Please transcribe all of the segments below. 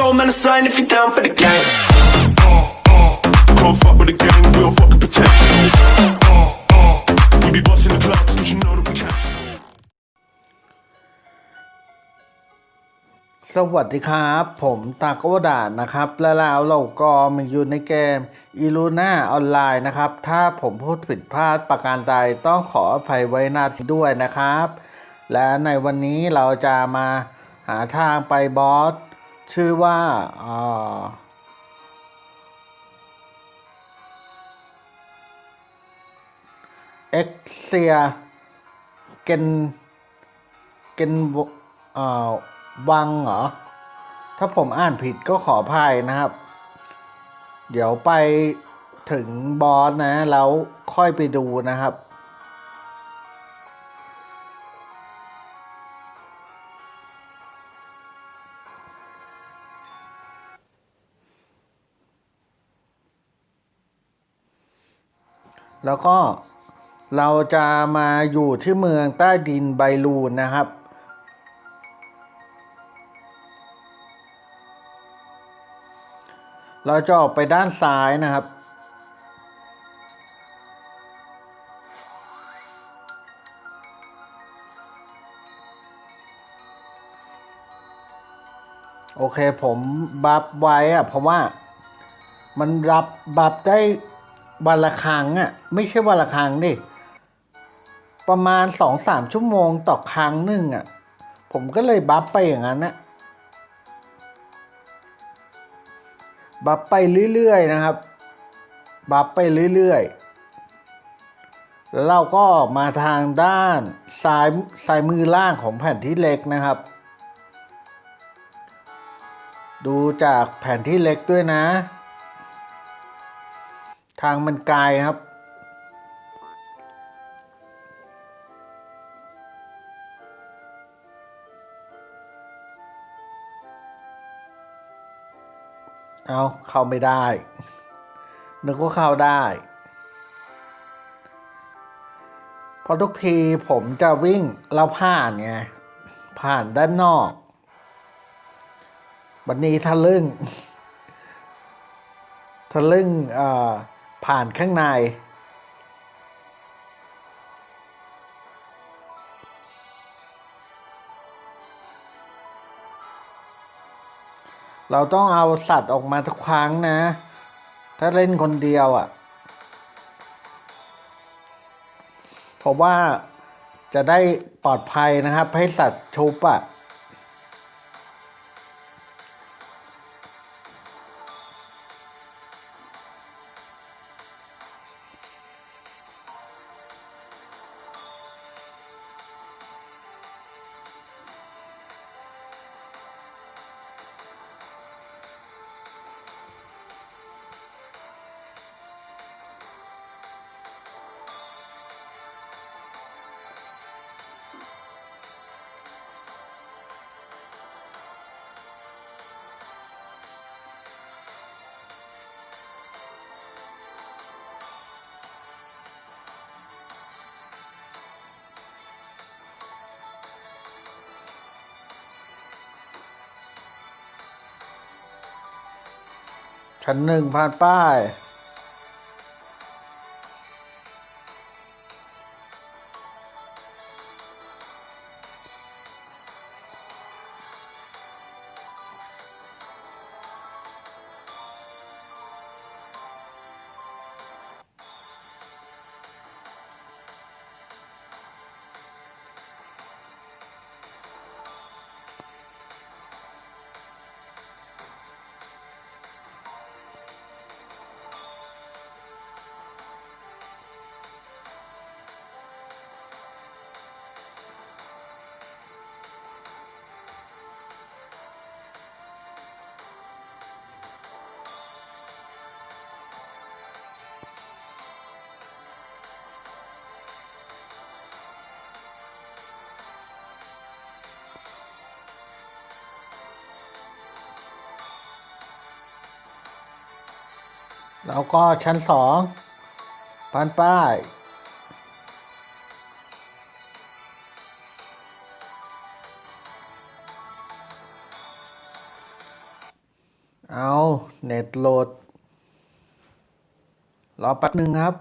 control, man, a sign if you're down for the game. Can't fuck with the gang, we don't fucking pretend. We be busting the clubs, you should know that we can. สวัสดีครับ ผมตากวดานะครับ และแล้วเราก็มาอยู่ในเกม i l u n a ออนไลน์นะครับ ถ้าผมพูดผิดพลาดประการใดต้องขออภัยไว้นาทีด้วยนะครับ และในวันนี้เราจะมาหาทางไปบอส ชื่อว่าอ่าเอ็กเซียเกนเกนวเอ่อวังเหรอ ถ้าผมอ่านผิดก็ขออภัยนะครับ เดี๋ยวไปถึงบอสนะ แล้วค่อยไปดูนะครับ แล้วก็เราจะมาอยู่ที่เมืองใต้ดินไบรูนนะครับ เราจะออกไปด้านซ้ายนะครับ โอเคผมบัฟไว้อะเพราะว่ามันรับบัฟได้ วันละครั้งอะไม่ใช่วันละครั้งดิประมาณสองสามชั่วโมงต่อครั้งหนึ่งอะผมก็เลยบัฟไปอย่างนั้นนะบัฟไปเรื่อยๆนะครับ บัฟไปเรื่อยๆแล้วเราก็มาทางด้านซ้ายซ้ายมือล่างของแผ่นที่เล็กนะครับ ดูจากแผ่นที่เล็กด้วยนะ ทางมันไกลครับ เอาเข้าไม่ได้นึกว่าเข้าได้เพราะทุกทีผมจะวิ่งแล้วผ่านไง ผ่านด้านนอกวันนี้ทะลึ่งทะลึ่งอ่อ ผ่านข้างใน เราต้องเอาสัตว์ออกมาทุกครั้งนะ ถ้าเล่นคนเดียวอะ่ะเพราะว่าจะได้ปลอดภัยนะครับ ให้สัตว์ชุบอะ่ะ ชั้นหนึ่งผ่านป้าย แล้วก็ชั้นสองผ่านป้าย เอาเน็ตโหลด รอแป๊บหนึ่งครับ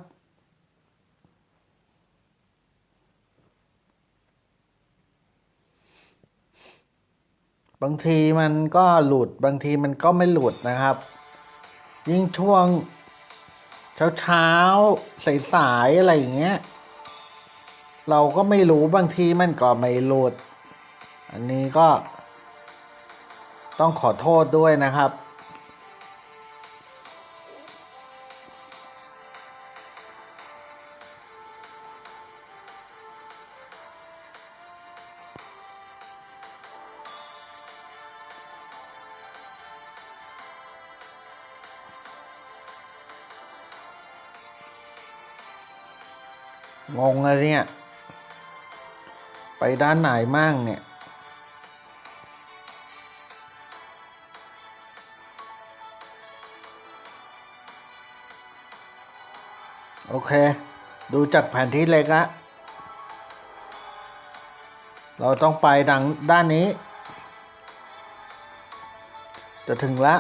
บางทีมันก็หลุดบางทีมันก็ไม่หลุดนะครับ ยิ่งช่วง เช้าเช้าสายสายๆอะไรอย่างเงี้ย เราก็ไม่รู้บางทีมันก็ไม่หลุด อันนี้ก็ ต้องขอโทษด้วยนะครับ งงเลยเนี่ย ไปด้านไหนมั่งเนี่ย โอเค ดูจากแผนที่เล็กละเราต้องไปดังด้านนี้ จะถึงละ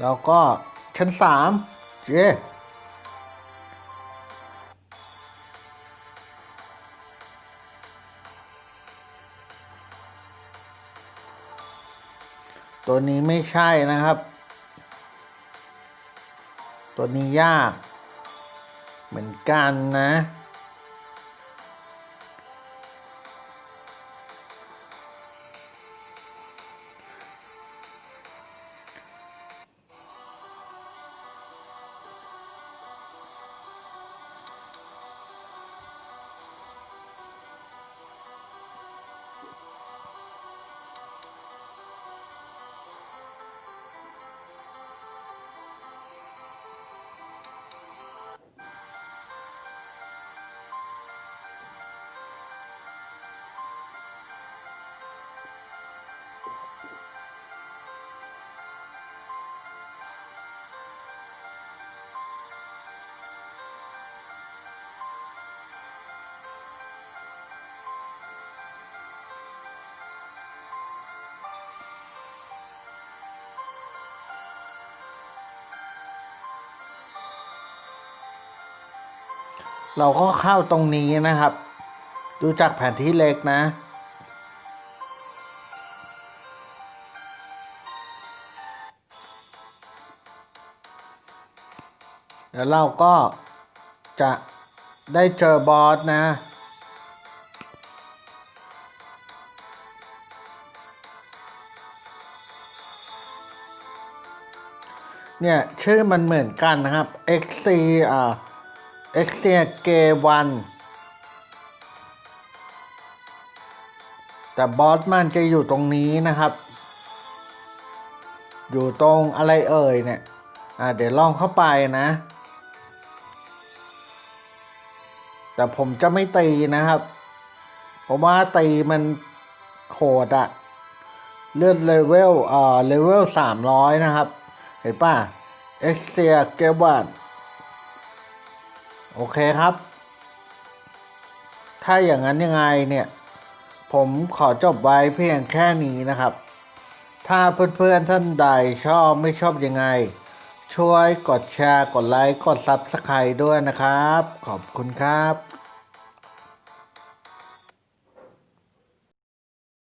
แล้วก็ ชั้นสามเจตัวนี้ไม่ใช่นะครับ ตัวนี้ยาก เหมือนกันนะ เราก็เข้าตรงนี้นะครับ ดูจากแผนที่เล็กนะแล้วเราก็จะได้เจอบอสนะเนี่ยชื่อมันเหมือนกันนะครับ XC อ่า XC G 1แต่บอสมันจะอยู่ตรงนี้นะครับ อยู่ตรงอะไรเอ่ยเนี่ย อ่าเดี๋ยวลองเข้าไปนะ แต่ผมจะไม่ตีนะครับ เพราะว่าตีมันโหดอะเลือดเลเวลเอ่อเลเวลสามร้อยนะครับ เห็นป่ะ เอ็กเซียเกวัน โอเคครับ ถ้าอย่างนั้นยังไงเนี่ย ผมขอจบไว้เพียงแค่นี้นะครับ ถ้าเพื่อนๆท่านใดชอบไม่ชอบยังไง ช่วยกดแชร์ กดไลค์ กดซับสไครต์ด้วยนะครับ ขอบคุณครับ